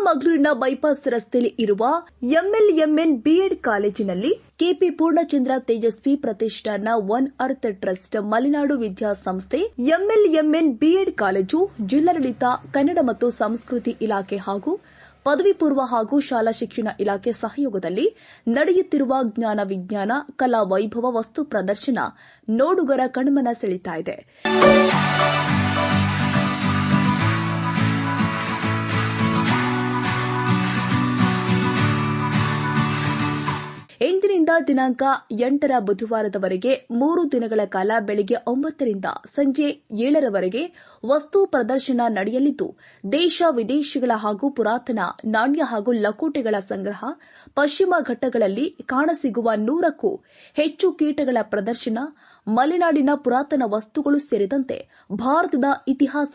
ಚಿಕ್ಕಮಗಳೂರಿನ ಬೈಪಾಸ್ ರಸ್ತೆಯಲ್ಲಿ ಇರುವ ಎಂಎಲ್ಎಂಎನ್ ಬಿಎಡ್ ಕಾಲೇಜಿನಲ್ಲಿ ಕೆಪಿ ಪೂರ್ಣಚಂದ್ರ ತೇಜಸ್ವಿ ಪ್ರತಿಷ್ಠಾನ ಒನ್ ಅರ್ತ್ ಟ್ರಸ್ಟ್ ಮಲೆನಾಡು ವಿದ್ಯಾಸಂಸ್ಥೆ ಎಂಎಲ್ಎಂಎನ್ ಬಿಎಡ್ ಕಾಲೇಜು ಜಿಲ್ಲಾಡಳಿತ, ಕನ್ನಡ ಮತ್ತು ಸಂಸ್ಕೃತಿ ಇಲಾಖೆ ಹಾಗೂ ಪದವಿ ಪೂರ್ವ ಹಾಗೂ ಶಾಲಾ ಶಿಕ್ಷಣ ಇಲಾಖೆ ಸಹಯೋಗದಲ್ಲಿ ನಡೆಯುತ್ತಿರುವ ಜ್ಞಾನ ವಿಜ್ಞಾನ, ಕಲಾ ವೈಭವ ವಸ್ತು ಪ್ರದರ್ಶನ ನೋಡುಗರ ಕಣ್ಮನ ಸೆಳೀತಾ ಇಂದಿನಿಂದ ದಿನಾಂಕ ಎಂಟರ ಬುಧವಾರದವರೆಗೆ ಮೂರು ದಿನಗಳ ಕಾಲ ಬೆಳಗ್ಗೆ ಒಂಬತ್ತರಿಂದ ಸಂಜೆ ಏಳರವರೆಗೆ ವಸ್ತು ಪ್ರದರ್ಶನ ನಡೆಯಲಿದ್ದು, ದೇಶ ವಿದೇಶಗಳ ಹಾಗೂ ಪುರಾತನ ನಾಣ್ಯ ಹಾಗೂ ಲಕೋಟೆಗಳ ಸಂಗ್ರಹ, ಪಶ್ಚಿಮ ಘಟ್ಟಗಳಲ್ಲಿ ಕಾಣಸಿಗುವ ನೂರಕ್ಕೂ ಹೆಚ್ಚು ಕೀಟಗಳ ಪ್ರದರ್ಶನ, ಮಲೆನಾಡಿನ ಪುರಾತನ ವಸ್ತುಗಳು ಸೇರಿದಂತೆ ಭಾರತದ ಇತಿಹಾಸ,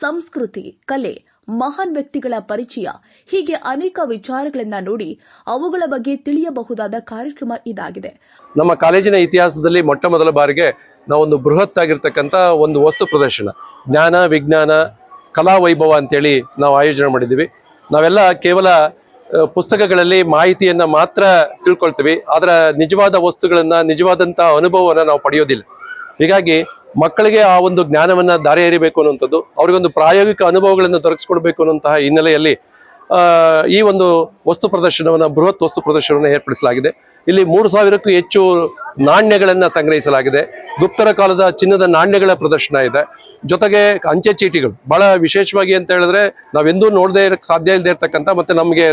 ಸಂಸ್ಕೃತಿ, ಕಲೆ ಮಹಾನ್ ವ್ಯಕ್ತಿಗಳ ಪರಿಚಯ. ಹೀಗೆ ಅನೇಕ ವಿಚಾರಗಳನ್ನ ನೋಡಿ ಅವುಗಳ ಬಗ್ಗೆ ತಿಳಿಯಬಹುದಾದ ಕಾರ್ಯಕ್ರಮ ಇದಾಗಿದೆ. ನಮ್ಮ ಕಾಲೇಜಿನ ಇತಿಹಾಸದಲ್ಲಿ ಮೊಟ್ಟ ಮೊದಲ ಬಾರಿಗೆ ನಾವೊಂದು ಬೃಹತ್ ಆಗಿರ್ತಕ್ಕಂಥ ಒಂದು ವಸ್ತು ಪ್ರದರ್ಶನ, ಜ್ಞಾನ, ವಿಜ್ಞಾನ, ಕಲಾ ವೈಭವ ಅಂತೇಳಿ ನಾವು ಆಯೋಜನೆ ಮಾಡಿದ್ದೀವಿ. ನಾವೆಲ್ಲ ಕೇವಲ ಪುಸ್ತಕಗಳಲ್ಲಿ ಮಾಹಿತಿಯನ್ನು ಮಾತ್ರ ತಿಳ್ಕೊಳ್ತೀವಿ. ಆದರೆ ನಿಜವಾದ ವಸ್ತುಗಳನ್ನು ನಿಜವಾದಂಥ ಅನುಭವವನ್ನು ನಾವು ಪಡೆಯೋದಿಲ್ಲ. ಹೀಗಾಗಿ ಮಕ್ಕಳಿಗೆ ಆ ಒಂದು ಜ್ಞಾನವನ್ನು ದಾರಿ ಎರಿಬೇಕು ಅನ್ನುವಂಥದ್ದು, ಅವರಿಗೊಂದು ಪ್ರಾಯೋಗಿಕ ಅನುಭವಗಳನ್ನು ದೊರಕಿಸ್ಕೊಡ್ಬೇಕು ಅನ್ನುವಂತಹ ಹಿನ್ನೆಲೆಯಲ್ಲಿ ಈ ಒಂದು ವಸ್ತು ಪ್ರದರ್ಶನವನ್ನು, ಬೃಹತ್ ವಸ್ತು ಪ್ರದರ್ಶನವನ್ನು ಏರ್ಪಡಿಸಲಾಗಿದೆ. ಇಲ್ಲಿ ಮೂರು ಸಾವಿರಕ್ಕೂ ಹೆಚ್ಚು ನಾಣ್ಯಗಳನ್ನು ಸಂಗ್ರಹಿಸಲಾಗಿದೆ. ಗುಪ್ತರ ಕಾಲದ ಚಿನ್ನದ ನಾಣ್ಯಗಳ ಪ್ರದರ್ಶನ ಇದೆ. ಜೊತೆಗೆ ಅಂಚೆ ಚೀಟಿಗಳು, ಬಹಳ ವಿಶೇಷವಾಗಿ ಅಂತ ಹೇಳಿದ್ರೆ ನಾವೆಂದೂ ನೋಡದೇ ಇರಕ್ಕೆ ಸಾಧ್ಯ ಇಲ್ಲದೆ ಇರತಕ್ಕಂಥ ಮತ್ತು ನಮಗೆ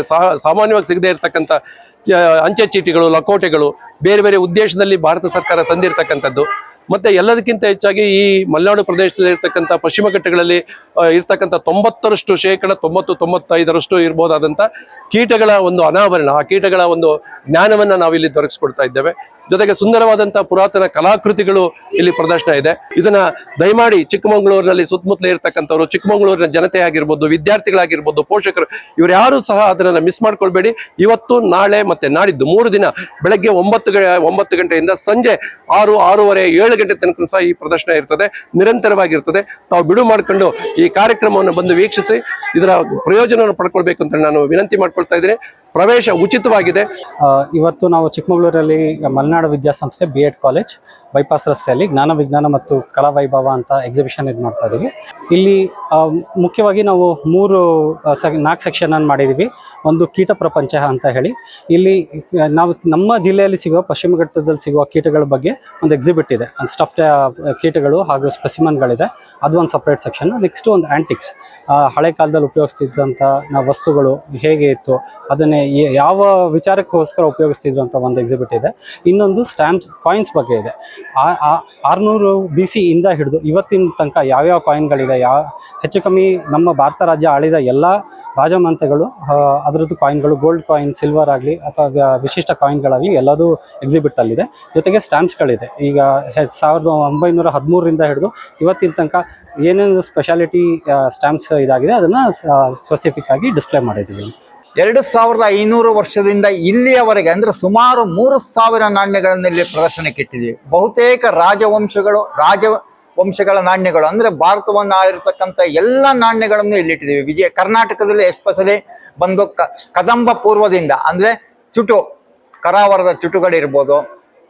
ಸಾಮಾನ್ಯವಾಗಿ ಸಿಗದೇ ಇರತಕ್ಕಂಥ ಅಂಚೆ ಚೀಟಿಗಳು, ಲಕೋಟೆಗಳು ಬೇರೆ ಬೇರೆ ಉದ್ದೇಶದಲ್ಲಿ ಭಾರತ ಸರ್ಕಾರ ತಂದಿರತಕ್ಕಂಥದ್ದು. ಮತ್ತೆ ಎಲ್ಲದಕ್ಕಿಂತ ಹೆಚ್ಚಾಗಿ ಈ ಮಲೆನಾಡು ಪ್ರದೇಶದಲ್ಲಿ ಇರ್ತಕ್ಕಂಥ ಪಶ್ಚಿಮ ಘಟ್ಟಗಳಲ್ಲಿ ಇರ್ತಕ್ಕಂಥ ತೊಂಬತ್ತರಷ್ಟು ಶೇಕಡ ತೊಂಬತ್ತು, ತೊಂಬತ್ತೈದರಷ್ಟು ಇರ್ಬೋದಾದಂಥ ಕೀಟಗಳ ಒಂದು ಅನಾವರಣ, ಆ ಕೀಟಗಳ ಒಂದು ಜ್ಞಾನವನ್ನು ನಾವಿಲ್ಲಿ ದೊರಕಿಸ್ಕೊಡ್ತಾ ಇದ್ದೇವೆ. ಜೊತೆಗೆ ಸುಂದರವಾದಂಥ ಪುರಾತನ ಕಲಾಕೃತಿಗಳು ಇಲ್ಲಿ ಪ್ರದರ್ಶನ ಇದೆ. ಇದನ್ನ ದಯಮಾಡಿ ಚಿಕ್ಕಮಗಳೂರಿನಲ್ಲಿ ಸುತ್ತಮುತ್ತಲ ಇರ್ತಕ್ಕಂಥವ್ರು, ಚಿಕ್ಕಮಗಳೂರಿನ ಜನತೆ ಆಗಿರ್ಬೋದು, ವಿದ್ಯಾರ್ಥಿಗಳಾಗಿರ್ಬೋದು, ಪೋಷಕರು, ಇವರು ಯಾರು ಸಹ ಅದನ್ನು ಮಿಸ್ ಮಾಡ್ಕೊಳ್ಬೇಡಿ. ಇವತ್ತು, ನಾಳೆ ಮತ್ತೆ ನಾಡಿದ್ದು ಮೂರು ದಿನ, ಬೆಳಗ್ಗೆ ಒಂಬತ್ತು ಗ- ಒಂಬತ್ತು ಗಂಟೆಯಿಂದ ಸಂಜೆ ಆರು, ಆರೂವರೆ, ಏಳು ಗಂಟೆ ತನಕ ಸಹ ಈ ಪ್ರದರ್ಶನ ಇರ್ತದೆ, ನಿರಂತರವಾಗಿರ್ತದೆ. ತಾವು ಬಿಡು ಮಾಡಿಕೊಂಡು ಈ ಕಾರ್ಯಕ್ರಮವನ್ನು ಬಂದು ವೀಕ್ಷಿಸಿ, ಇದರ ಪ್ರಯೋಜನವನ್ನು ಪಡ್ಕೊಳ್ಬೇಕು ಅಂತ ನಾನು ವಿನಂತಿ ಮಾಡ್ಕೊಳ್ತಾ ಇದ್ದೀನಿ. ಪ್ರವೇಶ ಉಚಿತವಾಗಿದೆ. ಇವತ್ತು ನಾವು ಚಿಕ್ಕಮಗಳೂರಲ್ಲಿ ಮಲೆನಾಡು ವಿದ್ಯಾಸಂಸ್ಥೆ ಬಿ ಎಡ್ ಕಾಲೇಜ್ ಬೈಪಾಸ್ ರಸ್ತೆಯಲ್ಲಿ ಜ್ಞಾನ ವಿಜ್ಞಾನ ಮತ್ತು ಕಲಾ ವೈಭವ ಅಂತ ಎಕ್ಸಿಬಿಷನ್ ಇದು ಮಾಡ್ತಾ ಇದ್ದೀವಿ ಇಲ್ಲಿ ಮುಖ್ಯವಾಗಿ ನಾವು ಮೂರು ನಾಲ್ಕು ಸೆಕ್ಷನ್ ಅನ್ನು ಮಾಡಿದ್ದೀವಿ ಒಂದು ಕೀಟ ಪ್ರಪಂಚ ಅಂತ ಹೇಳಿ. ಇಲ್ಲಿ ನಾವು ನಮ್ಮ ಜಿಲ್ಲೆಯಲ್ಲಿ ಸಿಗುವ, ಪಶ್ಚಿಮ ಘಟ್ಟದಲ್ಲಿ ಸಿಗುವ ಕೀಟಗಳ ಬಗ್ಗೆ ಒಂದು ಎಕ್ಸಿಬಿಟ್ ಇದೆ. ಸ್ಟಫ್ಟ್ ಕೀಟಗಳು ಹಾಗೂ ಸ್ಪೆಸಿಮನ್ಗಳಿದೆ ಅದು ಒಂದು ಸಪ್ರೇಟ್ ಸೆಕ್ಷನ್ ನೆಕ್ಸ್ಟ್ ಒಂದು ಆ್ಯಂಟಿಕ್ಸ್ ಹಳೆ ಕಾಲದಲ್ಲಿ ಉಪಯೋಗಿಸ್ತಿದ್ದಂಥ ವಸ್ತುಗಳು ಹೇಗೆ ಇತ್ತು, ಅದನ್ನೇ ಯಾವ ವಿಚಾರಕ್ಕೋಸ್ಕರ ಉಪಯೋಗಿಸ್ತಿದ್ರು ಅಂತ ಒಂದು ಎಕ್ಸಿಬಿಟ್ ಇದೆ. ಇನ್ನೊಂದು ಸ್ಟ್ಯಾಂಪ್ಸ್ ಕಾಯಿನ್ಸ್ ಬಗ್ಗೆ ಇದೆ. ಆರುನೂರು ಬಿ ಸಿ ಇಂದ ಹಿಡಿದು ಇವತ್ತಿನ ತನಕ ಯಾವ್ಯಾವ ಕಾಯಿನ್ಗಳಿದೆ ಯಾವ ಹೆಚ್ಚು ಕಮ್ಮಿ ನಮ್ಮ ಭಾರತ ರಾಜ್ಯ ಆಳಿದ ಎಲ್ಲ ರಾಜಮಂತೆಗಳು ಅದರದ್ದು ಕಾಯಿನ್ಗಳು ಗೋಲ್ಡ್ ಕಾಯಿನ್ ಸಿಲ್ವರ್ ಆಗಲಿ ಅಥವಾ ವಿಶಿಷ್ಟ ಕಾಯಿನ್ಗಳಾಗಲಿ ಎಲ್ಲದೂ ಎಕ್ಸಿಬಿಟಲ್ಲಿದೆ ಜೊತೆಗೆ ಸ್ಟ್ಯಾಂಪ್ಸ್ಗಳಿದೆ ಈಗ ಸಾವಿರದ ಒಂಬೈನೂರ ಹದಿಮೂರರಿಂದ ಹಿಡಿದು ಇವತ್ತಿನ ತನಕ ಏನೇನು ಸ್ಪೆಷಾಲಿಟಿ ಸ್ಟ್ಯಾಂಪ್ಸ್ ಇದಾಗಿದೆ ಅದನ್ನು ಸ್ಪೆಸಿಫಿಕ್ ಆಗಿ ಡಿಸ್ಪ್ಲೇ ಮಾಡಿದ್ದೀವಿ ಇಲ್ಲಿ. ಎರಡು ಸಾವಿರದ ಐನೂರು ವರ್ಷದಿಂದ ಇಲ್ಲಿಯವರೆಗೆ, ಅಂದ್ರೆ ಸುಮಾರು ಮೂರು ಸಾವಿರ ನಾಣ್ಯಗಳನ್ನು ಇಲ್ಲಿ ಪ್ರದರ್ಶನಕ್ಕೆ ಇಟ್ಟಿದ್ದೀವಿ ಬಹುತೇಕ ರಾಜವಂಶಗಳು ರಾಜ ವಂಶಗಳ ನಾಣ್ಯಗಳು, ಅಂದ್ರೆ ಭಾರತವನ್ನು ಆಳಿರ್ತಕ್ಕಂಥ ಎಲ್ಲ ನಾಣ್ಯಗಳನ್ನು ಇಲ್ಲಿಟ್ಟಿದ್ದೀವಿ ವಿಜಯ, ಕರ್ನಾಟಕದಲ್ಲಿ ಎಸ್ಪೆಷಲಿ ಬಂದು ಕದಂಬ ಪೂರ್ವದಿಂದ, ಅಂದ್ರೆ ಚುಟು, ಕರಾವರದ ಚುಟುಗಳಿರ್ಬೋದು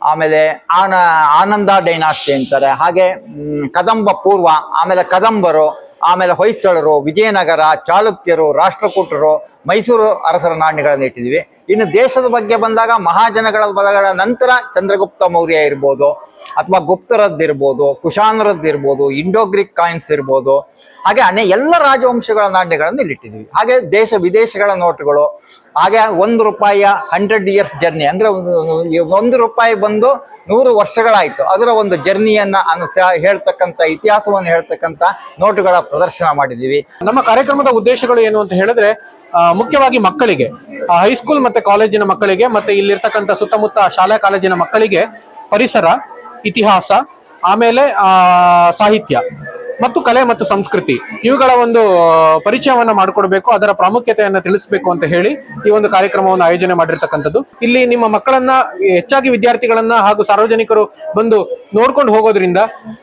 ಆಮೇಲೆ ಆನ, ಆನಂದ ಡೈನಾಸ್ಟಿ ಅಂತಾರೆ. ಹಾಗೆ ಕದಂಬ ಪೂರ್ವ, ಆಮೇಲೆ ಕದಂಬರು, ಆಮೇಲೆ ಹೊಯ್ಸಳರು, ವಿಜಯನಗರ, ಚಾಲುಕ್ಯರು, ರಾಷ್ಟ್ರಕೂಟರು, ಮೈಸೂರು ಅರಸರ ನಾಣ್ಯಗಳನ್ನು ಇಟ್ಟಿದ್ದೀವಿ. ಇನ್ನು ದೇಶದ ಬಗ್ಗೆ ಬಂದಾಗ ಮಹಾಜನಗಳ ಬಲಗಳ ನಂತರ ಚಂದ್ರಗುಪ್ತ ಮೌರ್ಯ ಇರ್ಬೋದು. ಅಥವಾ ಗುಪ್ತರದ್ದಿರ್ಬೋದು ಕುಶಾನರದ್ದಿರ್ಬೋದು ಇಂಡೋಗ್ರಿಕ್ ಕಾಯಿನ್ಸ್ ಇರ್ಬೋದು. ಹಾಗೆ ಅನೇ ಎಲ್ಲ ರಾಜವಂಶಗಳ ನಾಣ್ಯಗಳನ್ನು ಇಲ್ಲಿಟ್ಟಿದ್ದೀವಿ. ಹಾಗೆ ದೇಶ ವಿದೇಶಗಳ ನೋಟುಗಳು, ಹಾಗೆ ಒಂದು ರೂಪಾಯಿಯ ಹಂಡ್ರೆಡ್ ಇಯರ್ಸ್ ಜರ್ನಿ ಅಂದರೆ ಒಂದು- ರೂಪಾಯಿ ಬಂದು ನೂರು ವರ್ಷಗಳಾಯಿತು. ಅದರ ಒಂದು ಜರ್ನಿಯನ್ನು ಹೇಳ್ತಕ್ಕಂಥ, ಇತಿಹಾಸವನ್ನು ಹೇಳ್ತಕ್ಕಂಥ ನೋಟುಗಳ ಪ್ರದರ್ಶನ ಮಾಡಿದ್ದೀವಿ. ನಮ್ಮ ಕಾರ್ಯಕ್ರಮದ ಉದ್ದೇಶಗಳು ಏನು ಅಂತ ಹೇಳಿದ್ರೆ ಮುಖ್ಯವಾಗಿ ಮಕ್ಕಳಿಗೆ ಹೈಸ್ಕೂಲ್ ಮತ್ತು ಕಾಲೇಜಿನ ಮಕ್ಕಳಿಗೆ, ಮತ್ತು ಇಲ್ಲಿರ್ತಕ್ಕಂಥ ಸುತ್ತಮುತ್ತ ಶಾಲಾ, ಕಾಲೇಜಿನ ಮಕ್ಕಳಿಗೆ ಪರಿಸರ ಇತಿಹಾಸ, ಆಮೇಲೆ ಸಾಹಿತ್ಯ ಮತ್ತು ಕಲೆ ಮತ್ತು ಸಂಸ್ಕೃತಿ ಇವುಗಳ ಒಂದು ಪರಿಚಯವನ್ನು ಮಾಡಿಕೊಡ್ಬೇಕು, ಅದರ ಪ್ರಾಮುಖ್ಯತೆಯನ್ನು ತಿಳಿಸಬೇಕು ಅಂತ ಹೇಳಿ ಈ ಒಂದು ಕಾರ್ಯಕ್ರಮವನ್ನು ಆಯೋಜನೆ ಮಾಡಿರ್ತಕ್ಕಂಥದ್ದು. ಇಲ್ಲಿ ನಿಮ್ಮ ಮಕ್ಕಳನ್ನ, ಹೆಚ್ಚಾಗಿ ವಿದ್ಯಾರ್ಥಿಗಳನ್ನ ಹಾಗೂ ಸಾರ್ವಜನಿಕರು ಬಂದು ನೋಡ್ಕೊಂಡು ಹೋಗೋದ್ರಿಂದ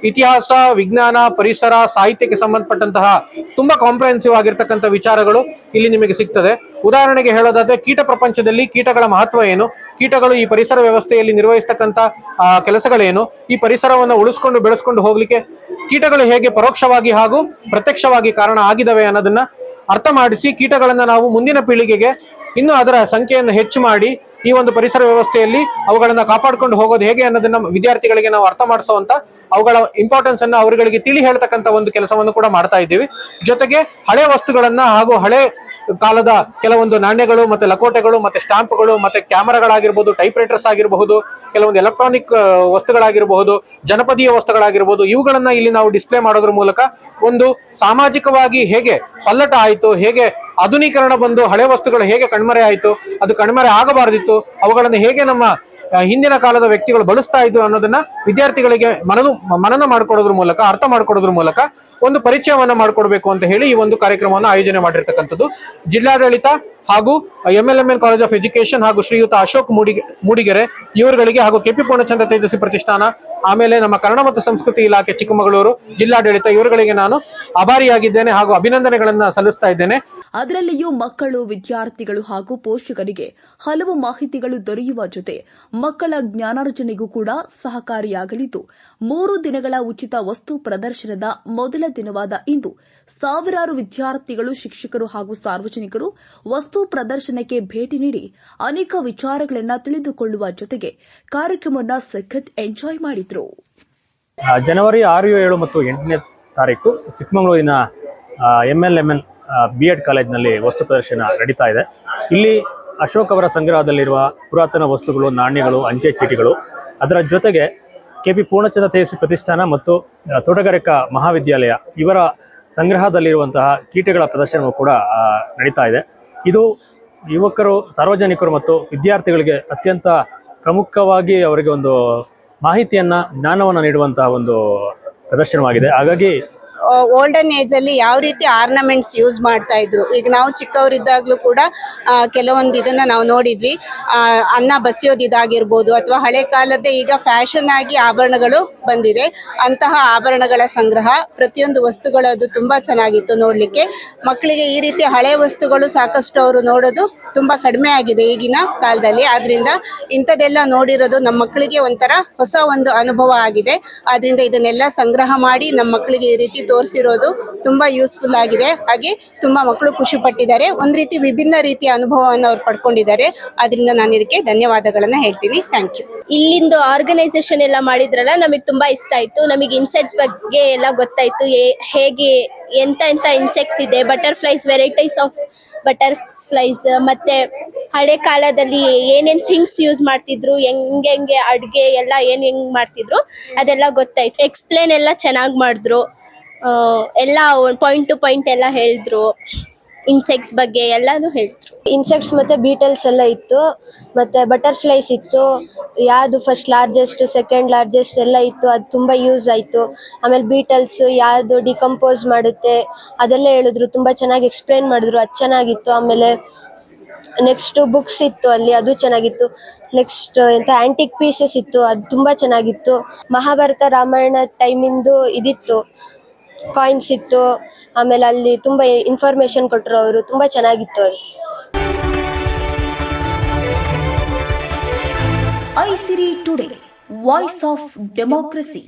ಇತಿಹಾಸ, ವಿಜ್ಞಾನ, ಪರಿಸರ, ಸಾಹಿತ್ಯಕ್ಕೆ ಸಂಬಂಧಪಟ್ಟಂತಹ ತುಂಬಾ ಕಾಂಪ್ರಹೆನ್ಸಿವ್ ಆಗಿರ್ತಕ್ಕಂಥ ವಿಚಾರಗಳು ಇಲ್ಲಿ ನಿಮಗೆ ಸಿಗ್ತದೆ. ಉದಾಹರಣೆಗೆ ಹೇಳೋದಾದ್ರೆ ಕೀಟ ಪ್ರಪಂಚದಲ್ಲಿ ಕೀಟಗಳ ಮಹತ್ವ ಏನು? ಕೀಟಗಳು ಈ ಪರಿಸರ ವ್ಯವಸ್ಥೆಯಲ್ಲಿ ನಿರ್ವಹಿಸ್ತಕ್ಕಂಥ ಕೆಲಸಗಳೇನು? ಈ ಪರಿಸರವನ್ನು ಉಳಿಸ್ಕೊಂಡು ಬೆಳೆಸ್ಕೊಂಡು ಹೋಗ್ಲಿಕ್ಕೆ ಕೀಟಗಳು ಹೇಗೆ ಪರೋಕ್ಷವಾಗಿ ಹಾಗೂ ಪ್ರತ್ಯಕ್ಷವಾಗಿ ಕಾರಣ ಆಗಿದವೆ ಅನ್ನೋದನ್ನ ಅರ್ಥ ಮಾಡಿಸಿ ಕೀಟಗಳನ್ನು ನಾವು ಮುಂದಿನ ಪೀಳಿಗೆಗೆ ಇನ್ನು ಅದರ ಸಂಖ್ಯೆಯನ್ನು ಹೆಚ್ಚು ಮಾಡಿ ಈ ಒಂದು ಪರಿಸರ ವ್ಯವಸ್ಥೆಯಲ್ಲಿ ಅವುಗಳನ್ನ ಕಾಪಾಡ್ಕೊಂಡು ಹೋಗೋದು ಹೇಗೆ ಅನ್ನೋದನ್ನ ವಿದ್ಯಾರ್ಥಿಗಳಿಗೆ ನಾವು ಅರ್ಥ ಮಾಡಿಸುವಂತ ಅವುಗಳ ಇಂಪಾರ್ಟೆನ್ಸ್ ಅನ್ನ ಅವರುಗಳಿಗೆ ತಿಳಿ ಹೇಳ್ತಕ್ಕಂಥ ಒಂದು ಕೆಲಸವನ್ನು ಕೂಡ ಮಾಡ್ತಾ ಇದ್ದೀವಿ. ಜೊತೆಗೆ ಹಳೆ ವಸ್ತುಗಳನ್ನ ಹಾಗೂ ಹಳೆ ಕಾಲದ ಕೆಲವೊಂದು ನಾಣ್ಯಗಳು ಮತ್ತೆ ಲಕೋಟೆಗಳು ಮತ್ತೆ ಸ್ಟಾಂಪ್ಗಳು ಮತ್ತೆ ಕ್ಯಾಮರಾಗಳಾಗಿರ್ಬೋದು ಟೈಪ್ ರೈಟರ್ಸ್ ಆಗಿರಬಹುದು, ಕೆಲವೊಂದು ಎಲೆಕ್ಟ್ರಾನಿಕ್ ವಸ್ತುಗಳಾಗಿರಬಹುದು, ಜನಪದೀಯ ವಸ್ತುಗಳಾಗಿರ್ಬೋದು, ಇವುಗಳನ್ನ ಇಲ್ಲಿ ನಾವು ಡಿಸ್ಪ್ಲೇ ಮಾಡೋದ್ರ ಮೂಲಕ ಒಂದು ಸಾಮಾಜಿಕವಾಗಿ ಹೇಗೆ ಪಲ್ಲಟ ಆಯಿತು, ಹೇಗೆ ಆಧುನೀಕರಣ ಬಂದು ಹಳೆ ವಸ್ತುಗಳು ಹೇಗೆ ಕಣ್ಮರೆ ಆಯಿತು, ಅದು ಕಣ್ಮರೆ ಆಗಬಾರದಿತ್ತು, ಅವುಗಳನ್ನು ಹೇಗೆ ನಮ್ಮ ಹಿಂದಿನ ಕಾಲದ ವ್ಯಕ್ತಿಗಳು ಬಳಸ್ತಾ ಇದ್ರು ಅನ್ನೋದನ್ನ ವಿದ್ಯಾರ್ಥಿಗಳಿಗೆ ಮನನು, ಮನನ ಮಾಡ್ಕೊಡೋದ್ರ ಮೂಲಕ, ಅರ್ಥ ಮಾಡಿಕೊಡೋದ್ರ ಮೂಲಕ ಒಂದು ಪರಿಚಯವನ್ನ ಮಾಡಿಕೊಡ್ಬೇಕು ಅಂತ ಹೇಳಿ ಈ ಒಂದು ಕಾರ್ಯಕ್ರಮವನ್ನು ಆಯೋಜನೆ ಮಾಡಿರ್ತಕ್ಕಂಥದ್ದು. ಜಿಲ್ಲಾಡಳಿತ ಹಾಗೂ M L M L college of education ಹಾಗೂ ಶ್ರೀಯುತ ಅಶೋಕ್ ಮೂಡಿಗೆ ಮೂಡಿಗೆರೆ ಇವರುಗಳಿಗೆ ಹಾಗೂ ಕೆಪಿ ಪೂರ್ಣಚಂದ್ರ ತೇಜಸ್ವಿ ಪ್ರತಿಷ್ಠಾನ, ಆಮೇಲೆ ನಮ್ಮ ಕನ್ನಡ ಮತ್ತು ಸಂಸ್ಕೃತಿ ಇಲಾಖೆ ಚಿಕ್ಕಮಗಳೂರು, ಜಿಲ್ಲಾಡಳಿತ ಇವರುಗಳಿಗೆ ನಾನು ಆಭಾರಿಯಾಗಿದ್ದೇನೆ ಹಾಗೂ ಅಭಿನಂದನೆಗಳನ್ನು ಸಲ್ಲಿಸ್ತಾ ಇದ್ದೇನೆ. ಅದರಲ್ಲಿಯೂ ಮಕ್ಕಳು, ವಿದ್ಯಾರ್ಥಿಗಳು ಹಾಗೂ ಪೋಷಕರಿಗೆ ಹಲವು ಮಾಹಿತಿಗಳು ದೊರೆಯುವ ಜೊತೆ ಮಕ್ಕಳ ಜ್ಞಾನಾರ್ಜನೆಗೂ ಕೂಡ ಸಹಕಾರಿಯಾಗಲಿದ್ದು, ಮೂರು ದಿನಗಳ ಉಚಿತ ವಸ್ತು ಪ್ರದರ್ಶನದ ಮೊದಲ ದಿನವಾದ ಇಂದು ಸಾವಿರಾರು ವಿದ್ಯಾರ್ಥಿಗಳು, ಶಿಕ್ಷಕರು ಹಾಗೂ ಸಾರ್ವಜನಿಕರು ವಸ್ತು ಪ್ರದರ್ಶನಕ್ಕೆ ಭೇಟಿ ನೀಡಿ ಅನೇಕ ವಿಚಾರಗಳನ್ನು ತಿಳಿದುಕೊಳ್ಳುವ ಜೊತೆಗೆ ಕಾರ್ಯಕ್ರಮವನ್ನು ಸಖತ್ ಎಂಜಾಯ್ ಮಾಡಿದ್ರು. ಜನವರಿ ಆರು, ಏಳು ಮತ್ತು ಎಂಟನೇ ತಾರೀಕು ಚಿಕ್ಕಮಗಳೂರಿನ ಎಂಎಲ್ಎಂಎನ್ ಬಿ ಎಡ್ ಕಾಲೇಜ್ನಲ್ಲಿ ವಸ್ತು ಪ್ರದರ್ಶನ ನಡೀತಾ ಇದೆ. ಇಲ್ಲಿ ಅಶೋಕ್ ಅವರ ಸಂಗ್ರಹದಲ್ಲಿರುವ ಪುರಾತನ ವಸ್ತುಗಳು, ನಾಣ್ಯಗಳು, ಅಂಚೆ ಚೀಟಿಗಳು, ಅದರ ಜೊತೆಗೆ ಕೆ ಪಿ ಪೂರ್ಣಚಂದ್ರ ತೇಜಸ್ವಿ ಪ್ರತಿಷ್ಠಾನ ಮತ್ತು ತೋಟಗಾರಿಕಾ ಮಹಾವಿದ್ಯಾಲಯ ಇವರ ಸಂಗ್ರಹದಲ್ಲಿರುವಂತಹ ಕೀಟಗಳ ಪ್ರದರ್ಶನವೂ ಕೂಡ ನಡೀತಾ ಇದೆ. ಇದು ಯುವಕರು, ಸಾರ್ವಜನಿಕರು ಮತ್ತು ವಿದ್ಯಾರ್ಥಿಗಳಿಗೆ ಅತ್ಯಂತ ಪ್ರಮುಖವಾಗಿ ಅವರಿಗೆ ಒಂದು ಮಾಹಿತಿಯನ್ನು, ಜ್ಞಾನವನ್ನು ನೀಡುವಂತಹ ಒಂದು ಪ್ರದರ್ಶನವಾಗಿದೆ. ಹಾಗಾಗಿ ಓಲ್ಡನ್ ಏಜ್ ಅಲ್ಲಿ ಯಾವ ರೀತಿ ಆರ್ನಮೆಂಟ್ಸ್ ಯೂಸ್ ಮಾಡ್ತಾ ಇದ್ರು. ಈಗ ನಾವು ಚಿಕ್ಕವರಿದ್ದಾಗ್ಲೂ ಕೂಡ ಕೆಲವೊಂದು ಇದನ್ನ ನಾವು ನೋಡಿದ್ವಿ. ಅನ್ನ ಬಸಿಯೋದಿದಾಗಿರ್ಬೋದು ಅಥವಾ ಹಳೆ ಕಾಲದ ಈಗ ಫ್ಯಾಷನ್ ಆಗಿ ಆಭರಣಗಳು ಬಂದಿದೆ. ಅಂತಹ ಆಭರಣಗಳ ಸಂಗ್ರಹ ಪ್ರತಿಯೊಂದು ವಸ್ತುಗಳು ಅದು ತುಂಬಾ ಚೆನ್ನಾಗಿತ್ತು ನೋಡ್ಲಿಕ್ಕೆ. ಮಕ್ಕಳಿಗೆ ಈ ರೀತಿ ಹಳೆ ವಸ್ತುಗಳು ಸಾಕಷ್ಟು ಅವರು ನೋಡೋದು ತುಂಬಾ ಕಡಿಮೆ ಆಗಿದೆ ಈಗಿನ ಕಾಲದಲ್ಲಿ. ಆದ್ರಿಂದ ಇಂಥದ್ದೆಲ್ಲ ನೋಡಿರೋದು ನಮ್ಮ ಮಕ್ಕಳಿಗೆ ಒಂಥರ ಹೊಸ ಒಂದು ಅನುಭವ ಆಗಿದೆ. ಆದ್ರಿಂದ ಇದನ್ನೆಲ್ಲ ಸಂಗ್ರಹ ಮಾಡಿ ನಮ್ಮ ಮಕ್ಕಳಿಗೆ ಈ ರೀತಿ ತೋರಿಸಿರೋದು ತುಂಬಾ ಯೂಸ್ಫುಲ್ ಆಗಿದೆ. ಹಾಗೆ ತುಂಬಾ ಮಕ್ಕಳು ಖುಷಿ ಪಟ್ಟಿದ್ದಾರೆ. ಒಂದ್ ರೀತಿ ವಿಭಿನ್ನ ರೀತಿಯ ಅನುಭವವನ್ನು ಅವ್ರು ಪಡ್ಕೊಂಡಿದ್ದಾರೆ. ಆದ್ರಿಂದ ನಾನು ಇದಕ್ಕೆ ಧನ್ಯವಾದಗಳನ್ನ ಹೇಳ್ತೀನಿ. ಥ್ಯಾಂಕ್ ಯು ಇಲ್ಲಿಂದು ಆರ್ಗನೈಸೇಷನ್ ಎಲ್ಲ ಮಾಡಿದ್ರಲ್ಲ, ನಮಗೆ ತುಂಬಾ ಇಷ್ಟ ಆಯ್ತು. ನಮಗೆ ಇನ್ಸೆಕ್ಟ್ಸ್ ಬಗ್ಗೆ ಎಲ್ಲ ಗೊತ್ತಾಯ್ತು ಹೇಗೆ, ಎಂತ ಎಂತ ಇನ್ಸೆಕ್ಟ್ಸ್ ಇದೆ ಬಟರ್ಫ್ಲೈಸ್ ವೆರೈಟೀಸ್ ಆಫ್ ಬಟರ್ಫ್ಲೈಸ್ ಮತ್ತೆ ಹಳೆ ಕಾಲದಲ್ಲಿ ಏನೇನ್ ಥಿಂಗ್ಸ್ ಯೂಸ್ ಮಾಡ್ತಿದ್ರು, ಹೆಂಗೆ ಹೆಂಗೆ ಅಡ್ಗೆ ಎಲ್ಲ ಏನ್ ಹೆಂಗ್ ಮಾಡ್ತಿದ್ರು, ಅದೆಲ್ಲ ಗೊತ್ತಾಯ್ತು. ಎಕ್ಸ್ಪ್ಲೇನ್ ಎಲ್ಲ ಚೆನ್ನಾಗಿ ಮಾಡಿದ್ರು. ಎಲ್ಲ ಪಾಯಿಂಟ್ ಟು ಪಾಯಿಂಟ್ ಎಲ್ಲ ಹೇಳಿದ್ರು. ಇನ್ಸೆಕ್ಟ್ಸ್ ಬಗ್ಗೆ ಎಲ್ಲಾನು ಹೇಳಿದ್ರು ಇನ್ಸೆಕ್ಟ್ಸ್ ಮತ್ತೆ ಬೀಟಲ್ಸ್ ಎಲ್ಲ ಇತ್ತು, ಮತ್ತೆ ಬಟರ್ಫ್ಲೈಸ್ ಇತ್ತು, ಯಾವುದು ಫಸ್ಟ್ ಲಾರ್ಜೆಸ್ಟ್ ಸೆಕೆಂಡ್ ಲಾರ್ಜೆಸ್ಟ್ ಎಲ್ಲ ಇತ್ತು, ಅದು ತುಂಬಾ ಯೂಸ್ ಆಯಿತು. ಆಮೇಲೆ ಬೀಟಲ್ಸ್ ಯಾವುದು ಡಿಕಂಪೋಸ್ ಮಾಡುತ್ತೆ, ಅದೆಲ್ಲ ಹೇಳಿದ್ರು, ತುಂಬಾ ಚೆನ್ನಾಗಿ ಎಕ್ಸ್ಪ್ಲೇನ್ ಮಾಡಿದ್ರು, ಅದು ಚೆನ್ನಾಗಿತ್ತು. ಆಮೇಲೆ ನೆಕ್ಸ್ಟ್ ಬುಕ್ಸ್ ಇತ್ತು ಅಲ್ಲಿ, ಅದು ಚೆನ್ನಾಗಿತ್ತು. ನೆಕ್ಸ್ಟ್ ಎಂತ ಆಂಟಿಕ್ ಪೀಸಸ್ ಇತ್ತು, ಅದು ತುಂಬಾ ಚೆನ್ನಾಗಿತ್ತು. ಮಹಾಭಾರತ ರಾಮಾಯಣ ಟೈಮಿಂದು ಇದಿತ್ತು. ಕಾಯಿನ್ಸ್ ಇತ್ತು, ಆಮೇಲೆ ಅಲ್ಲಿ ತುಂಬ ಇನ್ಫಾರ್ಮೇಶನ್ ಕೊಟ್ಟರು ಅವರು, ತುಂಬ ಚೆನ್ನಾಗಿತ್ತು ಅದು ಐಸಿರಿ ಟುಡೇ ವಾಯ್ಸ್ ಆಫ್ ಡೆಮೋಕ್ರಸಿ